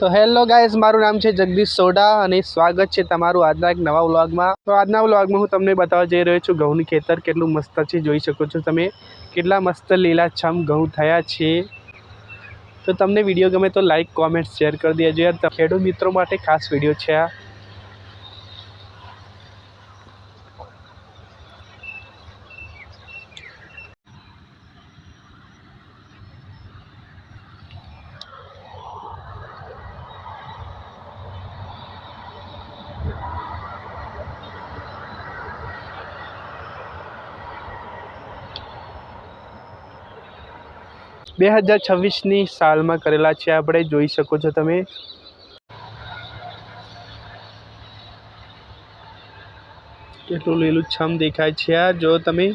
તો hello guys, મારું નામ છે જગદીશ સોઢા અને સ્વાગત છે તમારું આજના એક નવા વ્લોગમાં. તો આજના વ્લોગમાં હું તમને બતાવવા જઈ રહ્યો છું ઘઉંની ખેતર કેટલું મસ્ત છે, જોઈ શકો છો તમે. કેટલા મસ્ત લીલાછમ ઘઉં થયા છે. તો તમને વીડિયો ગમે તો લાઈક, કોમેન્ટ, શેર કરી દેજો યાર. ખેડૂત મિત્રો માટે ખાસ વીડિયો છે આ. બે હજાર છવ્વીસની સાલમાં કરેલા છે. આપણે જોઈ શકો છો તમે. કેટલું લીલું છમ દેખાય છે આ. જો તમે